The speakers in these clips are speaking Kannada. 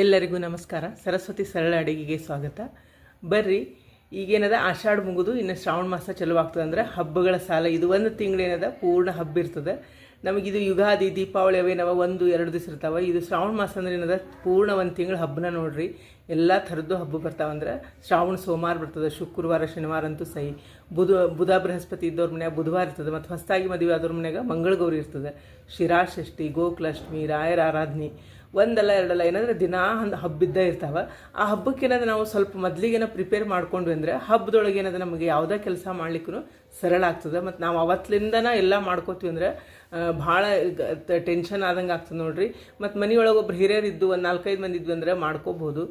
ಎಲ್ಲರಿಗೂ ನಮಸ್ಕಾರ. ಸರಸ್ವತಿ ಸರಳ ಅಡಿಗೆಗೆ ಸ್ವಾಗತ. ಬರ್ರಿ, ಈಗೇನದ ಆಷಾಢ ಮುಗಿದು, ಇನ್ನು ಶ್ರಾವಣ ಮಾಸ ಚಲೋ ಆಗ್ತದೆ ಅಂದ್ರೆ ಹಬ್ಬಗಳ ಸಾಲ. ಇದು ಒಂದು ತಿಂಗಳೇನದ ಪೂರ್ಣ ಹಬ್ಬ ಇರ್ತದೆ. ನಮಗಿದು ಯುಗಾದಿ, ದೀಪಾವಳಿ ಅವೇನವ ಒಂದು, ಎರಡು ದಿವಸ ಇರ್ತಾವೆ. ಇದು ಶ್ರಾವಣ ಮಾಸ ಅಂದ್ರೆ ಏನದ, ಪೂರ್ಣ ಒಂದು ತಿಂಗಳು ಹಬ್ಬನ ನೋಡ್ರಿ. ಎಲ್ಲ ಥರದ್ದು ಹಬ್ಬ ಬರ್ತಾವಂದ್ರೆ ಶ್ರಾವಣ, ಸೋಮವಾರ ಬರ್ತದೆ, ಶುಕ್ರವಾರ, ಶನಿವಾರ ಅಂತೂ ಸಹಿ. ಬುಧ ಬುಧ ಬೃಹಸ್ಪತಿ ಇದ್ದವ್ರ ಮನ್ಯಾಗ ಬುಧವಾರ ಇರ್ತದೆ, ಮತ್ತು ಹೊಸದಾಗಿ ಮದುವೆ ಆದವ್ರ ಮನ್ಯಾಗ ಮಂಗಳಗೌರಿ ಇರ್ತದೆ. ಶಿರಾಷಷ್ಠಿ ಗೋಕುಲಾಷ್ಟಮಿ, ರಾಯರ ಆರಾಧನೆ. ಒಂದಲ್ಲ, ಎರಡಲ್ಲ, ಏನಂದ್ರೆ ದಿನಾ ಒಂದು ಹಬ್ಬ ಇದ್ದೇ ಇರ್ತಾವ. ಆ ಹಬ್ಬಕ್ಕೆ ನಾವು ಸ್ವಲ್ಪ ಮೊದಲಿಗೇನ ಪ್ರಿಪೇರ್ ಮಾಡ್ಕೊಂಡ್ವಿ ಅಂದರೆ ಹಬ್ಬದೊಳಗೆ ಏನಾದ್ರೆ ನಮಗೆ ಯಾವುದೇ ಕೆಲಸ ಮಾಡ್ಲಿಕ್ಕೂ ಸರಳ ಆಗ್ತದೆ. ಮತ್ತು ನಾವು ಅವತ್ತಿಂದನ ಎಲ್ಲ ಮಾಡ್ಕೋತೀವಿ ಅಂದರೆ ಭಾಳ ಟೆನ್ಷನ್ ಆದಂಗೆ ಆಗ್ತದೆ ನೋಡ್ರಿ. ಮತ್ತು ಮನೆಯೊಳಗೆ ಒಬ್ರು ಹಿರಿಯರು ಇದ್ದು ಒಂದು ನಾಲ್ಕೈದು ಮಂದಿ ಇದ್ವಿ ಅಂದರೆ ಮಾಡ್ಕೋಬೋದು.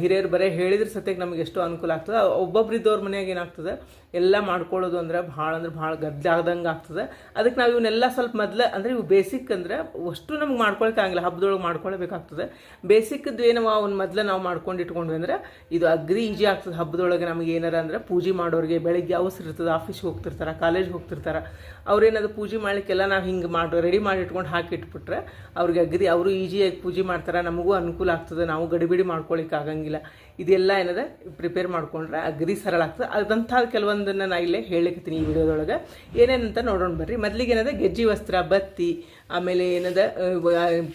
ಹಿರಿಯರು ಬರೀ ಹೇಳಿದ್ರೆ ಸತ್ಯಕ್ಕೆ ನಮಗೆ ಎಷ್ಟು ಅನುಕೂಲ ಆಗ್ತದೆ. ಒಬ್ಬೊಬ್ರು ಇದ್ದವ್ರ ಮನೆಯಾಗ ಏನಾಗ್ತದೆ, ಎಲ್ಲ ಮಾಡ್ಕೊಳ್ಳೋದು ಅಂದ್ರೆ ಭಾಳ ಅಂದ್ರೆ ಭಾಳ ಗದ್ದಾಗ್ದಂಗೆ ಆಗ್ತದೆ. ಅದಕ್ಕೆ ನಾವು ಇವನ್ನೆಲ್ಲ ಸ್ವಲ್ಪ ಮೊದಲ, ಅಂದರೆ ಇವು ಬೇಸಿಕ್ ಅಂದ್ರೆ ಅಷ್ಟು ನಮ್ಗೆ ಮಾಡ್ಕೊಳಕ್ಕೆ ಆಗಿಲ್ಲ ಹಬ್ಬದೊಳಗೆ ಮಾಡ್ಕೊಳ್ಬೇಕಾಗ್ತದೆ. ಬೇಸಿಕ್ದು ಏನವ ಅವ್ನ ಮೊದಲ ನಾವು ಮಾಡ್ಕೊಂಡು ಇಟ್ಕೊಂಡ್ವಿ ಅಂದ್ರೆ ಇದು ಅಗ್ರಿ ಈಜಿ ಆಗ್ತದೆ. ಹಬ್ಬದೊಳಗೆ ನಮಗೆ ಏನಾರ ಅಂದ್ರೆ ಪೂಜೆ ಮಾಡೋರಿಗೆ ಬೆಳಿಗ್ಗೆ ಅವಸರ ಇರ್ತದೆ, ಆಫೀಸ್ಗೆ ಹೋಗ್ತಿರ್ತಾರೆ, ಕಾಲೇಜ್ಗೆ ಹೋಗ್ತಿರ್ತಾರೆ. ಅವ್ರೇನಾದ್ರು ಪೂಜೆ ಮಾಡ್ಲಿಕ್ಕೆಲ್ಲ ನಾವು ಹಿಂಗೆ ಮಾಡಿ ರೆಡಿ ಮಾಡಿ ಇಟ್ಕೊಂಡು ಹಾಕಿ ಇಟ್ಬಿಟ್ರೆ ಅವ್ರಿಗೆ ಅಗ್ರಿ ಅವರು ಈಜಿಯಾಗಿ ಪೂಜೆ ಮಾಡ್ತಾರೆ, ನಮಗೂ ಅನುಕೂಲ ಆಗ್ತದೆ, ನಾವು ಗಡಿಬಿಡಿ ಮಾಡ್ಕೊಳಿಕ್ಕೆ ಆಗಂಗಿಲ್ಲ. ಇದೆಲ್ಲ ಏನದ ಪ್ರಿಪೇರ್ ಮಾಡ್ಕೊಂಡ್ರೆ ಅಗ್ರಿ ಸರಳ ಆಗ್ತದೆ. ಅದಂಥ ಕೆಲವೊಂದನ್ನು ನಾ ಇಲ್ಲೇ ಹೇಳಿಕತ್ತೀನಿ ಈ ವಿಡಿಯೋದೊಳಗೆ. ಏನೇನಂತ ನೋಡೋಣ ಬರ್ರಿ. ಮೊದಲಿಗೆ ಏನದ, ಗೆಜ್ಜಿ ವಸ್ತ್ರ, ಬತ್ತಿ, ಆಮೇಲೆ ಏನದ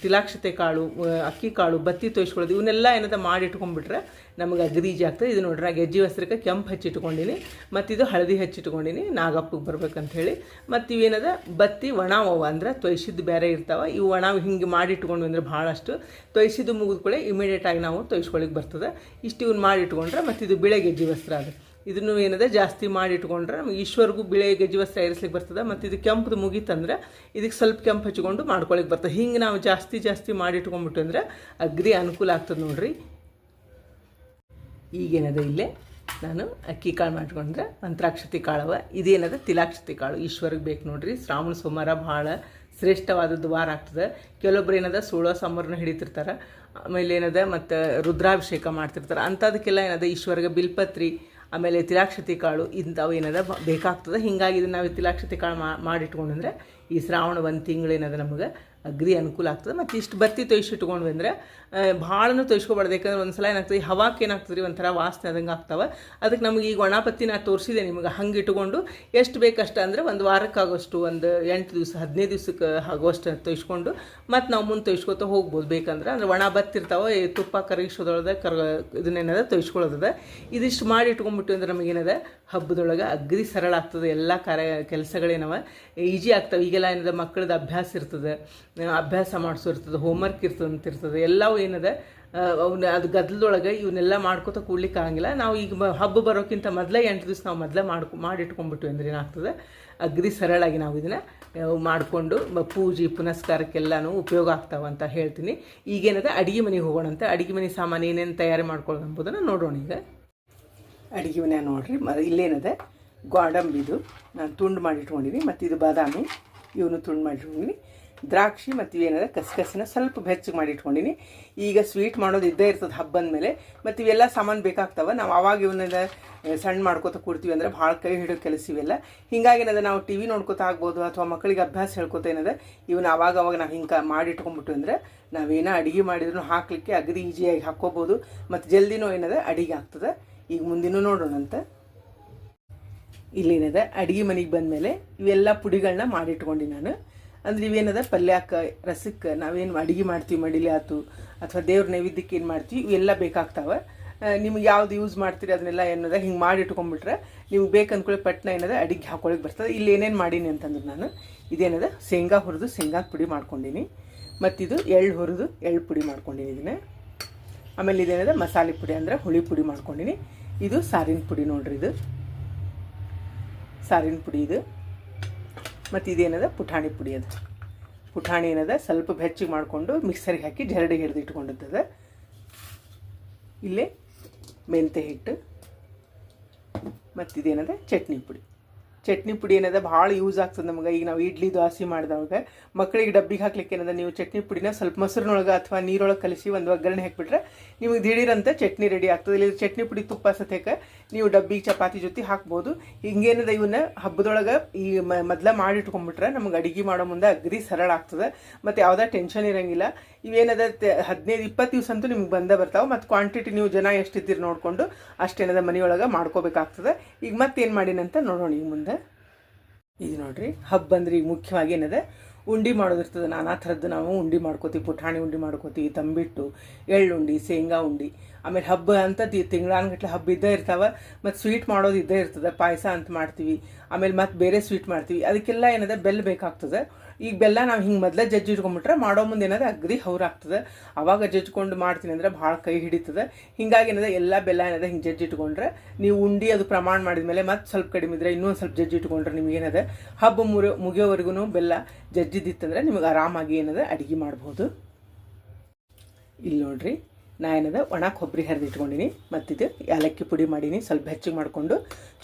ತಿಲಾಕ್ಷತೆ ಕಾಳು ಅಕ್ಕಿ ಕಾಳು, ಬತ್ತಿ ತೋಯಿಸ್ಕೊಳ್ಳೋದು, ಇವನ್ನೆಲ್ಲ ಏನದ ಮಾಡಿ ಇಟ್ಕೊಂಡ್ಬಿಟ್ರೆ ನಮಗೆ ಅಗ್ರಿ ಈಜಿ ಆಗ್ತದೆ. ಇದು ನೋಡ್ರಿ ನಾ ಗೆಜ್ಜಿ ವಸ್ತ್ರಕ್ಕೆ ಕೆಂಪು ಹಚ್ಚಿಟ್ಕೊಂಡಿನಿ ಮತ್ತು ಇದು ಹಳದಿ ಹಚ್ಚಿಟ್ಕೊಂಡಿನಿ ನಾಗಪ್ಪಗೆ ಬರ್ಬೇಕಂತ ಹೇಳಿ. ಮತ್ತು ಇವೇನದ, ಬತ್ತಿ ಒಣಾವವ ಅಂದ್ರೆ ತೊಯ್ಸಿದ್ದು ಬೇರೆ ಇರ್ತಾವೆ. ಇವು ಒಣ ಹಿಂಗೆ ಮಾಡಿ ಇಟ್ಕೊಂಡ್ವಿ ಅಂದ್ರೆ ಭಾಳಷ್ಟು. ತೊಯ್ಸಿದ್ದು ಇಮಿಡಿಯೇಟ್ ಆಗಿ ನಾವು ತೊಯ್ಸ್ಕೊಳಿಕ್ಕೆ ಬರ್ತದೆ. ಇಷ್ಟು ಇವ್ನು ಮಾಡಿಟ್ಕೊಂಡ್ರೆ ಮತ್ತು ಇದು ಬಿಳೆ ಗೆಜ್ಜಿ ವಸ್ತ್ರ ಅದು. ಇದನ್ನು ಏನದ, ಜಾಸ್ತಿ ಮಾಡಿ ಇಟ್ಕೊಂಡ್ರೆ ನಮ್ಗೆ ಈಶ್ವರ್ಗೂ ಬಿಳೆ ಗೆಜ್ಜಿ ವಸ್ತ್ರ ಇರಿಸ್ಲಿಕ್ಕೆ ಬರ್ತದೆ. ಮತ್ತು ಇದು ಕೆಂಪದು ಮುಗೀತಂದ್ರೆ ಇದಕ್ಕೆ ಸ್ವಲ್ಪ ಕೆಂಪು ಹಚ್ಕೊಂಡು ಮಾಡ್ಕೊಳಿಕ್ಕೆ ಬರ್ತದೆ. ಹಿಂಗೆ ನಾವು ಜಾಸ್ತಿ ಜಾಸ್ತಿ ಮಾಡಿ ಇಟ್ಕೊಂಡ್ಬಿಟ್ಟು ಅಂದ್ರೆ ಅಗ್ರಿ ಅನುಕೂಲ ಆಗ್ತದೆ ನೋಡ್ರಿ. ಈಗೇನದ ಇಲ್ಲೇ? ನಾನು ಅಕ್ಕಿ ಕಾಳು ಮಾಡ್ಕೊಂಡ್ರೆ ಮಂತ್ರಾಕ್ಷತಿ ಕಾಳವ, ಇದೇನದ ತಿಲಾಕ್ಷತಿ ಕಾಳು. ಈಶ್ವರಿಗೆ ಬೇಕು ನೋಡ್ರಿ, ಶ್ರಾವಣ, ಸೋಮವಾರ ಭಾಳ ಶ್ರೇಷ್ಠವಾದದ್ದು ವಾರ ಆಗ್ತದೆ. ಕೆಲವೊಬ್ರು ಏನದ ಸೋಳೋ ಸಾಂಬಾರನ್ನ ಹಿಡಿತಿರ್ತಾರೆ, ಆಮೇಲೆ ಏನದ, ಮತ್ತು ರುದ್ರಾಭಿಷೇಕ ಮಾಡ್ತಿರ್ತಾರೆ. ಅಂಥದಕ್ಕೆಲ್ಲ ಏನದ, ಈಶ್ವರಿಗೆ ಬಿಲ್ಪತ್ರಿ, ಆಮೇಲೆ ತಿಲಾಕ್ಷತಿ ಕಾಳು, ಇಂಥವು ಏನದ ಬೇಕಾಗ್ತದೆ. ಹಿಂಗಾಗಿ ಇದನ್ನು ನಾವು ತಿಲಾಕ್ಷತಿ ಕಾಳು ಮಾಡಿಟ್ಕೊಂಡಂದ್ರೆ ಈ ಶ್ರಾವಣ ಒಂದು ತಿಂಗಳು ಏನದ ನಮಗೆ ಅಗ್ರಿ ಅನುಕೂಲ ಆಗ್ತದೆ. ಮತ್ತು ಇಷ್ಟು ಬತ್ತಿ ತೊಯ್ಸಿಟ್ಕೊಂಡ್ವಿ ಅಂದ್ರೆ ಭಾಳನೂ ತೊಯ್ಸ್ಕೊಬಾರ್ದು. ಯಾಕಂದ್ರೆ ಒಂದು ಸಲ ಏನಾಗ್ತದೆ ಹವಾಕ್ಕೆ ಏನಾಗ್ತದೆ ರೀ ಒಂಥರ ವಾಸನೆ ಅದಂಗೆ ಆಗ್ತಾವೆ. ಅದಕ್ಕೆ ನಮಗೆ ಈಗ ಒಣಪತ್ತಿ ನಾ ತೋರಿಸಿದೆ ನಿಮಗೆ, ಹಂಗೆ ಇಟ್ಕೊಂಡು ಎಷ್ಟು ಬೇಕಷ್ಟು ಅಂದರೆ ಒಂದು ವಾರಕ್ಕಾಗೋಷ್ಟು, ಒಂದು ಎಂಟು ದಿವಸ, ಹದಿನೈದು ದಿವ್ಸಕ್ಕೆ ಆಗೋಷ್ಟು ತೊಯ್ಸ್ಕೊಂಡು, ಮತ್ತು ನಾವು ಮುಂದೆ ತೊಯ್ಸ್ಕೊತ ಹೋಗ್ಬೋದು. ಬೇಕಂದ್ರೆ, ಅಂದ್ರೆ ಒಣ ಬತ್ತಿರ್ತಾವೆ ತುಪ್ಪ ಕರಗಿಸೋದೊಳಗೆ ಕರ, ಇದನ್ನೇನದ, ತೊಯ್ಸ್ಕೊಳ್ಳೋದದ. ಇದಿಷ್ಟು ಮಾಡಿ ಇಟ್ಕೊಂಡ್ಬಿಟ್ಟು ಅಂದ್ರೆ ನಮಗೇನದ ಹಬ್ಬದೊಳಗೆ ಅಗ್ರಿ ಸರಳ ಆಗ್ತದೆ. ಎಲ್ಲ ಕಾರ್ಯ, ಕೆಲಸಗಳೇನವ, ಈಜಿ ಆಗ್ತವೆ. ಈಗೆಲ್ಲ ಏನದ ಮಕ್ಕಳದ ಅಭ್ಯಾಸ ಇರ್ತದೆ. ಅಭ್ಯಾಸ ಮಾಡಿಸೋ ಇರ್ತದೆ ಹೋಮ್ವರ್ಕ್ ಇರ್ತದೆ ಅಂತ ಇರ್ತದೆ ಎಲ್ಲವೂ ಏನಿದೆ ಅವನ್ನ ಅದು ಗದ್ದಲದೊಳಗೆ ಇವನ್ನೆಲ್ಲ ಮಾಡ್ಕೋತ ಕೂಡ್ಲಿಕ್ಕೆ ಆಗಂಗಿಲ್ಲ. ನಾವು ಈಗ ಹಬ್ಬ ಬರೋಕ್ಕಿಂತ ಮೊದಲೇ ಎಂಟು ದಿವಸ ನಾವು ಮೊದಲೇ ಮಾಡ್ಕೊ ಮಾಡಿ ಇಟ್ಕೊಂಡ್ಬಿಟ್ವಿ ಅಂದ್ರೆ ಏನಾಗ್ತದೆ, ಅಗ್ರಿ ಸರಳಾಗಿ ನಾವು ಇದನ್ನು ಮಾಡಿಕೊಂಡು ಪೂಜೆ, ಪುನಸ್ಕಾರಕ್ಕೆಲ್ಲನೂ ಉಪಯೋಗ ಆಗ್ತಾವ ಅಂತ ಹೇಳ್ತೀನಿ. ಈಗೇನದ ಅಡಿಗೆ ಮನೆಗೆ ಹೋಗೋಣ ಅಂತ, ಅಡಿಗೆ ಮನೆ ಸಾಮಾನು ಏನೇನು ತಯಾರಿ ಮಾಡ್ಕೊಳ್ಳೋದು ಎಂಬುದನ್ನು ನೋಡೋಣ ಈಗ. ಅಡುಗೆ ಮನೆ ನೋಡಿರಿ, ಮ, ಇಲ್ಲೇನದ, ಗೋಡಂಬಿದು ನಾನು ತುಂಡು ಮಾಡಿ ಇಟ್ಕೊಂಡಿನಿ ಮತ್ತು ಇದು ಬಾದಾಮಿ, ಇವನು ತುಂಡು ಮಾಡಿ ಇಟ್ಕೊಂಡಿನಿ ದ್ರಾಕ್ಷಿ ಮತ್ತು ಇವೇನದ ಕಸಕಸಿನ ಸ್ವಲ್ಪ ಬೆಚ್ಚಗೆ ಮಾಡಿ ಇಟ್ಕೊಂಡಿನಿ ಈಗ ಸ್ವೀಟ್ ಮಾಡೋದು ಇದ್ದೇ ಇರ್ತದೆ ಹಬ್ಬದ ಮೇಲೆ. ಮತ್ತು ಇವೆಲ್ಲ ಸಾಮಾನು ಬೇಕಾಗ್ತವೆ. ನಾವು ಅವಾಗ ಇವನ್ನೆಲ್ಲ ಸಣ್ಣ ಮಾಡ್ಕೋತ ಕೂಡ್ತೀವಿ ಅಂದರೆ ಭಾಳ ಕೈ ಹಿಡೋ ಕೆಲಸ ಇವೆಲ್ಲ. ಹಿಂಗಾಗಿ ಏನದ ನಾವು ಟಿ ವಿ ನೋಡ್ಕೋತ ಆಗ್ಬೋದು ಅಥವಾ ಮಕ್ಕಳಿಗೆ ಅಭ್ಯಾಸ ಹೇಳ್ಕೊತ ಏನದ ಇವನ್ನ ಅವಾಗ ಅವಾಗ ನಾವು ಹಿಂಗೆ ಮಾಡಿ ಇಟ್ಕೊಂಡ್ಬಿಟ್ಟು ಅಂದರೆ ನಾವೇನೋ ಅಡುಗೆ ಮಾಡಿದ್ರು ಹಾಕಲಿಕ್ಕೆ ಅಗದಿ ಈಜಿಯಾಗಿ ಹಾಕ್ಕೋಬೋದು. ಮತ್ತು ಜಲ್ದಿನೂ ಏನದ, ಅಡಿಗೆ ಆಗ್ತದೆ. ಈಗ ಮುಂದಿನೂ ನೋಡೋಣಂತ ಇಲ್ಲೇನದ ಅಡುಗೆ ಮನೆಗೆ ಬಂದಮೇಲೆ ಇವೆಲ್ಲ ಪುಡಿಗಳನ್ನ ಮಾಡಿಟ್ಕೊಂಡು ನಾನು. ಅಂದ್ರೆ ಇವೇನದ ಪಲ್ಯಕ್ಕೆ, ರಸಕ್ಕೆ ನಾವೇನು ಅಡುಗೆ ಮಾಡ್ತೀವಿ ಮಡಿಲಿ ಆತು, ಅಥವಾ ದೇವ್ರ ನೈವೇದ್ಯಕ್ಕೆ ಏನು ಮಾಡ್ತೀವಿ, ಇವೆಲ್ಲ ಬೇಕಾಗ್ತಾವೆ. ನಿಮ್ಗೆ ಯಾವ್ದು ಯೂಸ್ ಮಾಡ್ತೀರಿ ಅದನ್ನೆಲ್ಲ ಏನದ ಹಿಂಗೆ ಮಾಡಿ ಇಟ್ಕೊಂಡ್ಬಿಟ್ರೆ ನಿಮ್ಗೆ ಬೇಕು ಅಂದ್ಕೊಳ್ಳಿ ಪಟ್ನ ಏನದ ಅಡಿಗೆ ಹಾಕೊಳಕ್ಕೆ ಬರ್ತದೆ. ಇಲ್ಲಿ ಏನೇನು ಮಾಡೀನಿ ಅಂತಂದ್ರೆ ನಾನು, ಇದೇನದ ಶೇಂಗಾ ಹುರಿದು ಶೇಂಗಾ ಪುಡಿ ಮಾಡ್ಕೊಂಡೀನಿ. ಮತ್ತಿದು ಎಳ್ಳು ಹುರಿದು ಎಳ್ಳು ಪುಡಿ ಮಾಡ್ಕೊಂಡಿನಿ ಇದನ್ನ. ಆಮೇಲೆ ಇದೇನದ ಮಸಾಲೆ ಪುಡಿ ಅಂದರೆ ಹುಳಿ ಪುಡಿ ಮಾಡ್ಕೊಂಡಿನಿ. ಇದು ಸಾರಿನ ಪುಡಿ ನೋಡ್ರಿ ಇದು. ಸಾರಿನ ಪುಡಿ ಇದು. ಮತ್ತು ಇದೇನದ ಪುಟಾಣಿ ಪುಡಿ ಅದ ಪುಟಾಣಿ ಏನದ? ಸ್ವಲ್ಪ ಬೆಚ್ಚಿಗೆ ಮಾಡಿಕೊಂಡು ಮಿಕ್ಸರಿಗೆ ಹಾಕಿ ಜರಡಿ ಹಿಡಿದು ಇಟ್ಕೊಂಡಿದ್ದದ. ಇಲ್ಲೇ ಮೆಂತೆ ಹಿಟ್ಟು. ಮತ್ತು ಇದೇನದ ಚಟ್ನಿ ಪುಡಿ. ಚಟ್ನಿ ಪುಡಿ ಏನದ? ಭಾಳ ಯೂಸ್ ಆಗ್ತದೆ ನಮಗೆ. ಈಗ ನಾವು ಇಡ್ಲಿ ದೋಸೆ ಮಾಡಿದವಾಗ ಮಕ್ಕಳಿಗೆ ಡಬ್ಬಿಗೆ ಹಾಕ್ಲಿಕ್ಕೆ ಏನದ? ನೀವು ಚಟ್ನಿ ಪುಡಿನ ಸ್ವಲ್ಪ ಮೊಸರಿನೊಳಗೆ ಅಥವಾ ನೀರೊಳಗೆ ಕಲಿಸಿ ಒಂದು ಒಗ್ಗರಣೆ ಹಾಕಿಬಿಟ್ರೆ ನಿಮಗೆ ದಿಢೀರಂತ ಚಟ್ನಿ ರೆಡಿ ಆಗ್ತದೆ. ಇಲ್ಲಿ ಚಟ್ನಿ ಪುಡಿ ತುಪ್ಪ ಸತ್ಯಕ್ಕೆ ನೀವು ಡಬ್ಬಿಗೆ ಚಪಾತಿ ಜೊತೆ ಹಾಕ್ಬೋದು. ಹಿಂಗೇನದ ಇವನ್ನ ಹಬ್ಬದೊಳಗೆ ಈ ಮೊದ್ಲ ಮಾಡಿಟ್ಕೊಂಡ್ಬಿಟ್ರೆ ನಮ್ಗೆ ಅಡುಗೆ ಮಾಡೋ ಮುಂದೆ ಅಗ್ರಿ ಸರಳ ಆಗ್ತದೆ. ಮತ್ತು ಯಾವುದೇ ಟೆನ್ಷನ್ ಇರಂಗಿಲ್ಲ. ಇವೇನದ ಹದಿನೈದು, ಇಪ್ಪತ್ತು ದಿವಸ ಅಂತೂ ನಿಮ್ಗೆ ಬಂದೇ ಬರ್ತಾವೆ. ಮತ್ತು ಕ್ವಾಂಟಿಟಿ ನೀವು ಜನ ಎಷ್ಟಿದ್ದೀರಿ ನೋಡಿಕೊಂಡು ಅಷ್ಟೇನದ ಮನೆಯೊಳಗೆ ಮಾಡ್ಕೋಬೇಕಾಗ್ತದೆ. ಈಗ ಮತ್ತೇನು ಮಾಡಿನಂತ ನೋಡೋಣ ಈಗ ಮುಂದೆ. ಇದು ನೋಡ್ರಿ ಹಬ್ಬ ಅಂದ್ರೆ ಈಗ ಮುಖ್ಯವಾಗಿ ಏನದ? ಉಂಡಿ ಮಾಡೋದಿರ್ತದೆ. ನಾನಾ ಥರದ್ದು ನಾವು ಉಂಡಿ ಮಾಡ್ಕೋತೀವಿ. ಪುಟಾಣಿ ಉಂಡಿ ಮಾಡ್ಕೋತೀವಿ, ತಂಬಿಟ್ಟು, ಎಳ್ಳುಂಡಿ, ಶೇಂಗಾ ಉಂಡಿ. ಆಮೇಲೆ ಹಬ್ಬ ಅಂತ ತಿಂಗಳಾನ್ಗಟ್ಲೆ ಹಬ್ಬ ಇದ್ದೇ ಇರ್ತಾವೆ. ಮತ್ತು ಸ್ವೀಟ್ ಮಾಡೋದು ಇದ್ದೇ ಇರ್ತದೆ. ಪಾಯಸ ಅಂತ ಮಾಡ್ತೀವಿ. ಆಮೇಲೆ ಮತ್ತೆ ಬೇರೆ ಸ್ವೀಟ್ ಮಾಡ್ತೀವಿ. ಅದಕ್ಕೆಲ್ಲ ಏನದ, ಬೆಲ್ಲ ಬೇಕಾಗ್ತದೆ. ಈಗ ಬೆಲ್ಲ ನಾವು ಹಿಂಗೆ ಮೊದಲೇ ಜಜ್ಜಿ ಇಟ್ಕೊಂಡ್ಬಿಟ್ರೆ ಮಾಡೋ ಮುಂದೆ ಏನದ ಅಗ್ರಿ ಹೌರಾಗ್ತದೆ ಅವಾಗ ಜಜ್ಜಿಕೊಂಡು ಮಾಡ್ತೀನಿ ಅಂದ್ರೆ ಭಾಳ ಕೈ ಹಿಡಿತದೆ. ಹಿಂಗಾಗಿ ಏನದ ಎಲ್ಲ ಬೆಲ್ಲ ಏನದ ಹಿಂಗೆ ಜಜ್ಜಿ ಇಟ್ಕೊಂಡ್ರೆ ನೀವು ಉಂಡಿ ಅದು ಪ್ರಮಾಣ ಮಾಡಿದ್ಮೇಲೆ ಮತ್ತೆ ಸ್ವಲ್ಪ ಕಡಿಮೆ ಇದ್ರೆ ಇನ್ನೊಂದು ಸ್ವಲ್ಪ ಜಜ್ಜಿ ಇಟ್ಕೊಂಡ್ರೆ ನಿಮ್ಗೆ ಏನದ ಹಬ್ಬ ಮುರಿ ಮುಗಿಯೋವರೆಗೂ ಬೆಲ್ಲ ಜಜ್ಜಿದ್ದಿತ್ತಂದ್ರೆ ನಿಮಗೆ ಆರಾಮಾಗಿ ಏನದ ಅಡುಗೆ ಮಾಡ್ಬೋದು. ಇಲ್ಲಿ ನೋಡ್ರಿ, ನಾ ಏನದ ಒಣ ಕೊಬ್ಬರಿ ಹರಿದು ಇಟ್ಕೊಂಡಿನಿ, ಮತ್ತಿದು ಏಲಕ್ಕಿ ಪುಡಿ ಮಾಡೀನಿ, ಸ್ವಲ್ಪ ಹೆಚ್ಚಿಗೆ ಮಾಡಿಕೊಂಡು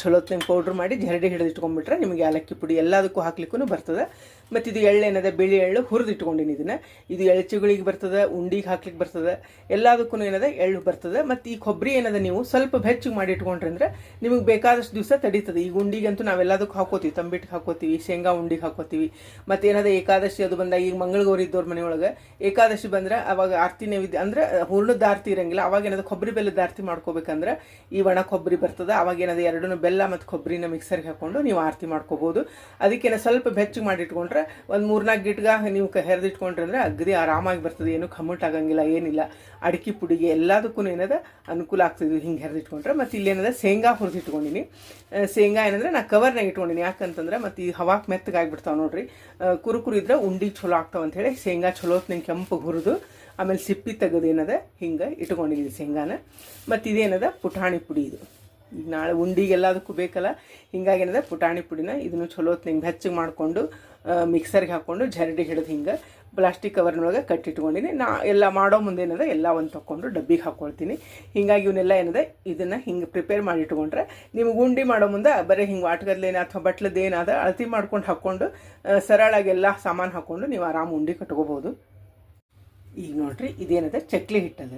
ಚಲೋತ್ತಿನ ಪೌಡ್ರ್ ಮಾಡಿ ಜರಡಿ ಹಿಡಿದು ಇಟ್ಕೊಂಡ್ಬಿಟ್ರೆ ನಿಮಗೆ ಏಲಕ್ಕಿ ಪುಡಿ ಎಲ್ಲದಕ್ಕೂ ಹಾಕ್ಲಿಕ್ಕೂ ಬರ್ತದೆ. ಮತ್ತು ಇದು ಎಳ್ಳು ಏನದ? ಬಿಳಿ ಎಳ್ಳು ಹುರಿದಿಟ್ಕೊಂಡಿನಿ ಇದನ್ನು. ಇದು ಎಳ್ಚುಗಳಿಗೆ ಬರ್ತದೆ, ಉಂಡಿಗೆ ಹಾಕ್ಲಿಕ್ಕೆ ಬರ್ತದೆ. ಎಲ್ಲದಕ್ಕೂ ಏನದ? ಎಳ್ಳು ಬರ್ತದೆ. ಮತ್ತು ಈ ಕೊಬ್ಬರಿ ಏನದ ನೀವು ಸ್ವಲ್ಪ ಬೆಚ್ಚಗೆ ಮಾಡಿ ಇಟ್ಕೊಂಡ್ರೆ ಅಂದ್ರೆ ನಿಮಗೆ ಬೇಕಾದಷ್ಟು ದಿವಸ ತಡೀತದೆ. ಈಗ ಉಂಡಿಗಂತೂ ನಾವೆಲ್ಲದಕ್ಕೂ ಹಾಕೋತೀವಿ. ತಂಬಿಟ್ಟು ಹಾಕೋತೀವಿ, ಶೇಂಗಾ ಉಂಡಿಗೆ ಹಾಕೋತೀವಿ. ಮತ್ತು ಏನದ? ಏಕಾದಶಿ ಅದು ಬಂದಾಗ ಈಗ ಮಂಗಳಗೌರಿ ಇದ್ದವ್ರ ಮನೆಯೊಳಗೆ ಏಕಾದಶಿ ಬಂದ್ರೆ ಅವಾಗ ಆರತಿ ನೈವೇದ್ಯ ಅಂದ್ರೆ ಹೂರ್ಣದ ಆರತಿ ಇರಂಗಿಲ್ಲ. ಅವಾಗ ಏನದ? ಕೊಬ್ಬರಿ ಬೆಲ್ಲದ ಆರತಿ ಮಾಡ್ಕೋಬೇಕಂದ್ರೆ ಈ ಒಣ ಕೊಬ್ಬರಿ ಬರ್ತದೆ. ಅವಾಗ ಏನದ? ಎರಡೂ ಬೆಲ್ಲ ಮತ್ತು ಕೊಬ್ಬರಿನ ಮಿಕ್ಸರ್ಗೆ ಹಾಕೊಂಡು ನೀವು ಆರತಿ ಮಾಡ್ಕೋಬೋದು. ಅದಕ್ಕೇನ ಸ್ವಲ್ಪ ಬೆಚ್ಚಗೆ ಮಾಡಿ ಇಟ್ಕೊಂಡ್ರೆ ಒಂದು ಮೂರ್ನಾಲ್ಕು ಗಿಟ್ಗ ನೀವು ಹೆರೆದಿಟ್ಕೊಂಡ್ರೆ ಅಂದ್ರೆ ಅಗದಿ ಆರಾಮಾಗಿ ಬರ್ತದೆ. ಏನು ಕಮ್ಮಟ್ ಆಗಂಗಿಲ್ಲ, ಏನಿಲ್ಲ. ಅಡಿಕೆ ಪುಡಿಗೆ ಎಲ್ಲದಕ್ಕೂ ಏನದ ಅನುಕೂಲ ಆಗ್ತಿದ್ವಿ ಹಿಂಗೆ ಹೆರೆದಿಟ್ಕೊಂಡ್ರೆ. ಮತ್ತು ಇಲ್ಲಿ ಏನದ ಶೇಂಗಾ ಹುರಿದಿಟ್ಕೊಂಡಿನಿ. ಶೇಂಗಾ ಏನಂದ್ರೆ ನಾ ಕವರ್ನಾಗ ಇಟ್ಕೊಂಡಿನಿ. ಯಾಕಂತಂದ್ರೆ ಮತ್ತು ಈ ಹವಾಕ್ ಮೆತ್ತಗಾಗ್ಬಿಡ್ತಾವೆ ನೋಡ್ರಿ. ಕುರುಕುರು ಇದ್ರೆ ಉಂಡಿ ಚಲೋ ಆಗ್ತಾವ ಅಂತ ಹೇಳಿ ಶೇಂಗಾ ನಂಗೆ ಕೆಂಪು ಹುರಿದು ಆಮೇಲೆ ಸಿಪ್ಪಿ ತೆಗೆದು ಏನದ ಹಿಂಗೆ ಇಟ್ಕೊಂಡಿದ್ದೀನಿ ಶೇಂಗಾನ. ಮತ್ತು ಇದೇನದ ಪುಟಾಣಿ ಪುಡಿ ಇದು. ಈಗ ನಾಳೆ ಉಂಡಿಗೆ ಎಲ್ಲದಕ್ಕೂ ಬೇಕಲ್ಲ, ಹಿಂಗಾಗಿ ಏನದ ಪುಟಾಣಿ ಪುಡಿನ ಇದನ್ನು ಚಲೋತ್ ನಿಂಗೆ ಹೆಚ್ಚಿಗೆ ಮಾಡಿಕೊಂಡು ಮಿಕ್ಸರ್ಗೆ ಹಾಕ್ಕೊಂಡು ಜರಡಿ ಹಿಡಿದು ಹಿಂಗೆ ಪ್ಲಾಸ್ಟಿಕ್ ಕವರ್ನೊಳಗೆ ಕಟ್ಟಿಟ್ಕೊಂಡಿನಿ. ನಾ ಎಲ್ಲ ಮಾಡೋ ಮುಂದೆ ಏನದ, ಎಲ್ಲ ಒಂದು ತೊಗೊಂಡು ಡಬ್ಬಿಗೆ ಹಾಕ್ಕೊಳ್ತೀನಿ ಹಿಂಗಾಗಿ ಇವನ್ನೆಲ್ಲ ಏನದ, ಇದನ್ನು ಹಿಂಗೆ ಪ್ರಿಪೇರ್ ಮಾಡಿ ಇಟ್ಕೊಂಡ್ರೆ ನಿಮ್ಗೆ ಉಂಡಿ ಮಾಡೋ ಮುಂದೆ ಬರೀ ಹಿಂಗೆ ವಾಟಗದ್ಲೇನು ಅಥವಾ ಬಟ್ಲದ್ದೇನಾದ ಅಳತಿ ಮಾಡ್ಕೊಂಡು ಹಾಕ್ಕೊಂಡು ಸರಳಾಗಿ ಎಲ್ಲ ಸಾಮಾನು ಹಾಕ್ಕೊಂಡು ನೀವು ಆರಾಮ ಉಂಡಿ ಕಟ್ಕೋಬೋದು. ಈಗ ನೋಡ್ರಿ, ಇದೇನದ ಚಕ್ಲಿ ಹಿಟ್ಟದ.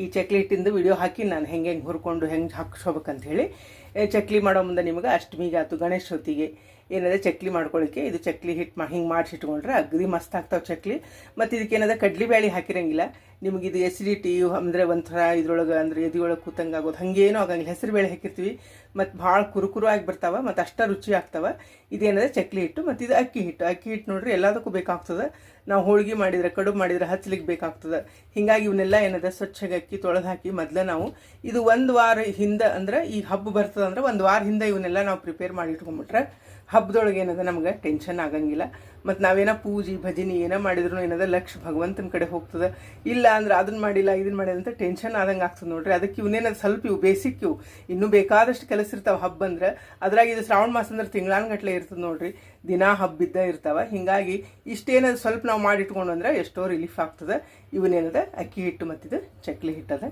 ಈ ಚಕ್ಲಿ ಹಿಟ್ಟಿಂದು ವಿಡಿಯೋ ಹಾಕಿ ನಾನು ಹೆಂಗೆ ಹೆಂಗೆ ಹುರ್ಕೊಂಡು ಹೆಂಗೆ ಹಾಕ್ಸ್ಕೋಬೇಕಂತ ಹೇಳಿ ಚಕ್ಲಿ ಮಾಡೋ ಮುಂದೆ ನಿಮಗೆ ಅಷ್ಟಮಿಗೆ ಆಯ್ತು ಗಣೇಶ ಚೌತಿಗೆ. ಏನದ, ಚಕ್ಲಿ ಮಾಡ್ಕೊಳ್ಳಿಕ್ಕೆ ಇದು ಚಕ್ಲಿ ಹಿಟ್ಟು ಮಾ, ಹಿಂಗೆ ಮಾಡಿಸಿಟ್ಕೊಂಡ್ರೆ ಅಗದಿ ಮಸ್ತ್ ಆಗ್ತಾವೆ ಚಕ್ಲಿ. ಮತ್ತು ಇದಕ್ಕೆ ಏನದ ಕಡ್ಲಿ ಬ್ಯಾಳಿ ಹಾಕಿರಂಗಿಲ್ಲ. ನಿಮಗೆ ಇದು ಎಸಿಡಿಟಿ ಅಂದರೆ ಒಂಥರ ಇದ್ರೊಳಗೆ ಅಂದರೆ ಎದಿಯೊಳಗೆ ಕೂತಂಗೆ ಆಗೋದು. ಹಾಗೇನೂ ಆಗಂಗಿಲ್ಲ. ಹೆಸರು ಬೇಳೆ ಹಾಕಿರ್ತೀವಿ. ಮತ್ತು ಭಾಳ ಕುರುಕುರು ಆಗಿ ಬರ್ತಾವೆ ಮತ್ತು ಅಷ್ಟು ರುಚಿ ಆಗ್ತಾವೆ. ಇದೇನದ ಚಕ್ಲಿ ಹಿಟ್ಟು ಮತ್ತು ಇದು ಅಕ್ಕಿ ಹಿಟ್ಟು. ಅಕ್ಕಿ ಹಿಟ್ಟು ನೋಡ್ರಿ ಎಲ್ಲದಕ್ಕೂ ಬೇಕಾಗ್ತದೆ. ನಾವು ಹೋಳಿಗೆ ಮಾಡಿದರೆ, ಕಡುಬು ಮಾಡಿದರೆ ಹಚ್ಚಲಿಕ್ಕೆ ಬೇಕಾಗ್ತದೆ. ಹೀಗಾಗಿ ಇವನ್ನೆಲ್ಲ ಏನದ, ಸ್ವಚ್ಛಗೆ ಅಕ್ಕಿ ತೊಳೆದು ಹಾಕಿ ಮೊದಲೇ ನಾವು ಇದು ಒಂದು ವಾರ ಹಿಂದೆ ಅಂದ್ರೆ ಈ ಹಬ್ಬ ಬರ್ತದೆ ಅಂದ್ರೆ ಒಂದು ವಾರ ಹಿಂದೆ ಇವನ್ನೆಲ್ಲ ನಾವು ಪ್ರಿಪೇರ್ ಮಾಡಿ ಇಟ್ಕೊಂಡ್ಬಿಟ್ರೆ ಹಬ್ಬದೊಳಗೆ ಏನದ ನಮ್ಗೆ ಟೆನ್ಷನ್ ಆಗಂಗಿಲ್ಲ. ಮತ್ತು ನಾವೇನೋ ಪೂಜೆ ಭಜನೆ ಏನೋ ಮಾಡಿದ್ರು ಏನದ ಲಕ್ಷ ಭಗವಂತನ ಕಡೆ ಹೋಗ್ತದೆ. ಇಲ್ಲ ಅಂದ್ರೆ ಅದನ್ನ ಮಾಡಿಲ್ಲ ಇದನ್ನ ಮಾಡಿಲ್ಲ ಅಂತ ಟೆನ್ಷನ್ ಆದಂಗೆ ಆಗ್ತದೆ ನೋಡ್ರಿ. ಅದಕ್ಕೆ ಇವನೇನದು ಸ್ವಲ್ಪ ಇವು ಬೇಸಿಕ್ ಇವು. ಇನ್ನೂ ಬೇಕಾದಷ್ಟು ಕೆಲಸ ಇರ್ತಾವೆ ಹಬ್ಬ ಅಂದ್ರೆ ಅದ್ರಾಗ ಇದು ಶ್ರಾವಣ ಮಾಸ ಅಂದ್ರೆ ತಿಂಗಳಾನ್ಗಟ್ಲೆ ಇರ್ತದೆ ನೋಡ್ರಿ. ದಿನ ಹಬ್ಬ ಇದ್ದ ಇರ್ತಾವೆ. ಹಿಂಗಾಗಿ ಇಷ್ಟೇನದು ಸ್ವಲ್ಪ ನಾವು ಮಾಡಿಟ್ಕೊಂಡು ಅಂದ್ರೆ ಎಷ್ಟೋ ರಿಲೀಫ್ ಆಗ್ತದೆ. ಇವನೇನದ ಅಕ್ಕಿ ಹಿಟ್ಟು ಮತ್ತಿದು ಚಕ್ಲಿ ಹಿಟ್ಟದ.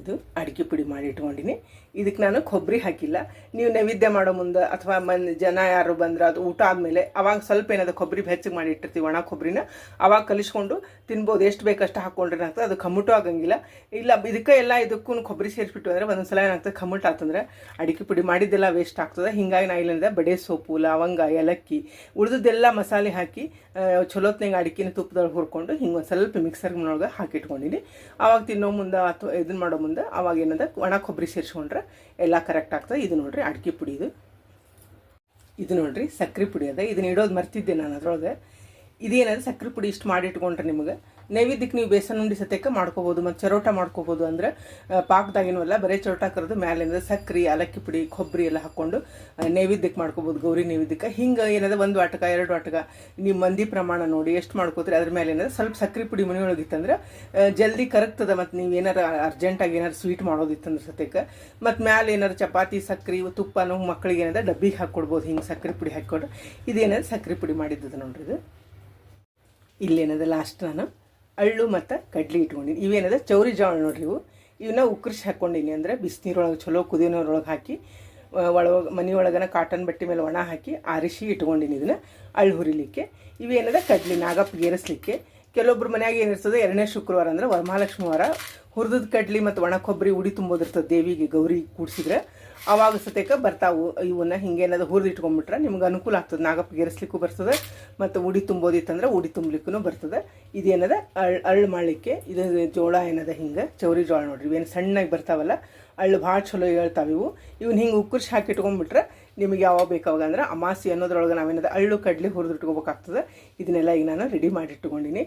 ಇದು ಅಡಿಕೆ ಪುಡಿ ಮಾಡಿ ಇಟ್ಕೊಂಡಿನಿ. ಇದಕ್ಕೆ ನಾನು ಕೊಬ್ಬರಿ ಹಾಕಿಲ್ಲ. ನೀವು ನೈವೇದ್ಯ ಮಾಡೋ ಮುಂದೆ ಅಥವಾ ಮನ್ ಜನ ಯಾರು ಬಂದ್ರೆ ಅದು ಊಟ ಆದಮೇಲೆ ಅವಾಗ ಸ್ವಲ್ಪ ಏನಾದ ಕೊಬ್ಬರಿ ಹೆಚ್ಚಿಗೆ ಮಾಡಿ ಇಟ್ಟಿರ್ತೀವಿ, ಒಣ ಕೊಬ್ಬರಿನ. ಅವಾಗ ಕಲಿಸ್ಕೊಂಡು ತಿನ್ಬೋದು. ಎಷ್ಟು ಬೇಕಷ್ಟು ಹಾಕ್ಕೊಂಡ್ರೆ ಏನಾಗ್ತದೆ ಅದು ಕಮ್ಮಟು ಆಗಂಗಿಲ್ಲ. ಇಲ್ಲ, ಇದಕ್ಕೆ ಎಲ್ಲ ಇದಕ್ಕೂ ಕೊಬ್ಬರಿ ಸೇರಿಸ್ಬಿಟ್ಟು ಅಂದರೆ ಒಂದೊಂದ್ಸಲ ಏನಾಗ್ತದೆ ಕಮ್ಮಟ ಆತಂದ್ರೆ ಅಡಿಕೆ ಪುಡಿ ಮಾಡಿದ್ದೆಲ್ಲ ವೇಸ್ಟ್ ಆಗ್ತದೆ. ಹಿಂಗಾಗಿ ನಾ ಇಲ್ಲಿಂದ ಬಡೆ ಸೋಪು ಲವಂಗ, ಏಲಕ್ಕಿ ಉಳಿದದ್ದೆಲ್ಲ ಮಸಾಲೆ ಹಾಕಿ ಚಲೋತ್ನಾಗ ಅಡಿಕೆನ ತುಪ್ಪದೊಳಗೆ ಹುರ್ಕೊಂಡು ಹಿಂಗೆ ಒಂದು ಸ್ವಲ್ಪ ಮಿಕ್ಸರ್ನೊಳಗೆ ಹಾಕಿಟ್ಕೊಂಡಿನಿ. ಅವಾಗ ತಿನ್ನೋ ಮುಂದೆ ಅಥವಾ ಇದನ್ನ ಮಾಡೋ ಮುಂದೆ ಅವಾಗ ಏನದ ಒಣ ಕೊಬ್ಬರಿ ಸೇರಿಸ್ಕೊಂಡ್ರೆ ಎಲ್ಲ ಕರೆಕ್ಟ್ ಆಗ್ತದೆ. ಇದು ನೋಡ್ರಿ ಅಡಿಕೆ ಪುಡಿ ಇದು. ಇದು ನೋಡ್ರಿ ಸಕ್ಕರೆ ಪುಡಿ ಅದ. ಇದನ್ನ ಇಡೋದು ಮರ್ತಿದ್ದೆ ನಾನು ಅದ್ರೊಳಗೆ. ಇದೇನದ ಸಕ್ಕರೆ ಪುಡಿ ಇಷ್ಟು ಮಾಡಿ ಇಟ್ಕೊಂಡ್ರೆ ನಿಮಗೆ. ನೈವೇದ್ಯಕ್ಕೆ ನೀವು ಬೇಸನ್ ಉಂಡಿ ಸತ್ಯಕ್ಕೆ ಮಾಡ್ಕೋಬೋದು, ಮತ್ತು ಚರೋಟ ಮಾಡ್ಕೋಬೋದು ಅಂದರೆ ಪಾಕದಾಗಿನೂ ಬರೀ ಚರೋಟ ಕರೆದು ಮ್ಯಾಲಿಂದ ಸಕ್ಕರೆ ಏಲಕ್ಕಿ ಪುಡಿ, ಕೊಬ್ಬರಿ ಎಲ್ಲ ಹಾಕ್ಕೊಂಡು ನೈವೇದ್ಯಕ್ಕೆ ಮಾಡ್ಕೋಬೋದು, ಗೌರಿ ನೈವೇದ್ಯಕ್ಕೆ. ಹಿಂಗೆ ಏನದ ಒಂದು ವಾಟಕ, ಎರಡು ವಾಟಕ, ನೀವು ಮಂದಿ ಪ್ರಮಾಣ ನೋಡಿ ಎಷ್ಟು ಮಾಡ್ಕೋತೀರಿ, ಅದ್ರ ಮೇಲೆ ಏನದ ಸ್ವಲ್ಪ ಸಕ್ಕರೆ ಪುಡಿ ಮನೆಯೊಳಗಿತ್ತಂದ್ರೆ ಜಲ್ದಿ ಕರಗ್ತದೆ, ಮತ್ತು ನೀವು ಏನಾರು ಅರ್ಜೆಂಟಾಗಿ ಏನಾರು ಸ್ವೀಟ್ ಮಾಡೋದಿತ್ತಂದ್ರೆ ಸತ್ಯಕ್ಕೆ, ಮತ್ತು ಮ್ಯಾಲೆ ಏನಾರು ಚಪಾತಿ ಸಕ್ಕರೆ ನೋವು ಮಕ್ಕಳಿಗೆ ಏನಾದ್ರೆ ಡಬ್ಬಿಗೆ ಹಾಕ್ಕೊಡ್ಬೋದು ಹಿಂಗೆ ಸಕ್ಕರೆ ಪುಡಿ ಹಾಕ್ಕೊಂಡು. ಇದೇನದ ಸಕ್ಕರೆ ಪುಡಿ ಮಾಡಿದ್ದದು ನೋಡ್ರಿ ಇದು. ಇಲ್ಲೇನದ ಲಾಸ್ಟ್ ನಾನು. ಅಳ್ಳು ಮತ್ತು ಕಡ್ಲಿ ಇಟ್ಕೊಂಡಿನಿ. ಇವೇನದ? ಚೌರಿ ಜೋಳ ನೋಡ್ರಿ ಇವು. ಇವನ್ನ ಉಕ್ರಿಸಿ ಹಾಕ್ಕೊಂಡಿನಿ ಅಂದರೆ ಬಿಸಿನೀರೊಳಗೆ, ಚಲೋ ಕುದಿಯೋರೊಳಗೆ ಹಾಕಿ ಒಳ ಮನೆಯೊಳಗನ ಕಾಟನ್ ಬಟ್ಟೆ ಮೇಲೆ ಒಣ ಹಾಕಿ ಆರಿಸಿ ಇಟ್ಕೊಂಡಿನಿ ಇದನ್ನು ಅಳ್ಳು ಹುರಿಲಿಕ್ಕೆ. ಇವೇನದ? ಕಡ್ಲಿ ನಾಗಪ್ಪ ಏರಿಸ್ಲಿಕ್ಕೆ. ಕೆಲವೊಬ್ರು ಮನ್ಯಾಗ ಏನಿರ್ತದೆ ಎರಡನೇ ಶುಕ್ರವಾರ ಅಂದ್ರೆ ವರಮಹಾಲಕ್ಷ್ಮಿ ವಾರ ಹುರಿದ ಕಡ್ಲಿ ಮತ್ತು ಒಣ ಕೊಬ್ಬರಿ ಉಡಿ ತುಂಬೋದಿರ್ತದೆ ದೇವಿಗೆ ಗೌರಿ ಕೂಡಿಸಿದ್ರೆ. ಅವಾಗ ಸತೇಕ ಬರ್ತಾವು ಇವನ್ನ ಹಿಂಗೇನಾದ್ರು ಹುರಿದು ಇಟ್ಕೊಂಡ್ಬಿಟ್ರೆ ನಿಮ್ಗೆ ಅನುಕೂಲ ಆಗ್ತದೆ. ನಾಗಪ್ಪ ಗೆರೆಸ್ಲಿಕ್ಕೂ ಬರ್ತದೆ ಮತ್ತು ಉಡಿ ತುಂಬೋದಿತ್ತಂದ್ರೆ ಉಡಿ ತುಂಬಲಿಕ್ಕೂ ಬರ್ತದೆ. ಇದೇನದ? ಅಳ್ ಅಳ್ಳು ಮಾಡಲಿಕ್ಕೆ ಇದು ಜೋಳ ಏನದ ಹಿಂಗೆ? ಚೌರಿ ಜೋಳ ನೋಡ್ರಿ. ಇವೇನು ಸಣ್ಣಗೆ ಬರ್ತಾವಲ್ಲ, ಅಳ್ಳು ಭಾಳ ಚಲೋ ಹೇಳ್ತಾವೆ ಇವು. ಇವನ್ನ ಹಿಂಗೆ ಉಕ್ಕರ್ಸಿ ಹಾಕಿ ಇಟ್ಕೊಂಡ್ಬಿಟ್ರೆ ನಿಮಗೆ ಯಾವಾಗ ಬೇಕಾವಾಗ ಅಂದ್ರೆ ಅಮಾಸಿ ಅನ್ನೋದ್ರೊಳಗೆ ನಾವೇನದ ಅಳ್ಳು ಕಡ್ಲಿ ಹುರಿದು ಇಟ್ಕೋಬೇಕಾಗ್ತದೆ. ಇದನ್ನೆಲ್ಲ ಈಗ ನಾನು ರೆಡಿ ಮಾಡಿ ಇಟ್ಕೊಂಡಿನಿ.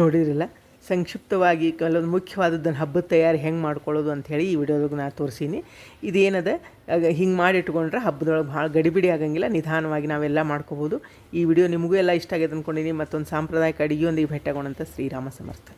ನೋಡಿದ್ರಲ್ಲ? ಸಂಕ್ಷಿಪ್ತವಾಗಿ ಕೆಲವೊಂದು ಮುಖ್ಯವಾದದ್ದನ್ನು ಹಬ್ಬದ ತಯಾರಿ ಹೆಂಗೆ ಮಾಡ್ಕೊಳ್ಳೋದು ಅಂಥೇಳಿ ಈ ವಿಡಿಯೋದಾಗ ನಾನು ತೋರಿಸೀನಿ. ಇದೇನದ? ಹಿಂಗೆ ಮಾಡಿ ಇಟ್ಕೊಂಡ್ರೆ ಹಬ್ಬದೊಳಗೆ ಭಾಳ ಗಡಿಬಿಡಿ ಆಗಂಗಿಲ್ಲ, ನಿಧಾನವಾಗಿ ನಾವೆಲ್ಲ ಮಾಡ್ಕೋಬೋದು. ಈ ವಿಡಿಯೋ ನಿಮಗೂ ಎಲ್ಲ ಇಷ್ಟ ಆಗಿದೆ ಅಂದ್ಕೊಂಡಿನಿ ಮತ್ತೊಂದು ಸಾಂಪ್ರದಾಯಿಕ ಅಡುಗೆಯೊಂದಿಗೆ ಭೇಟಿಯಾಗೋಣಂತ ಶ್ರೀರಾಮ ಸಮರ್ಥ.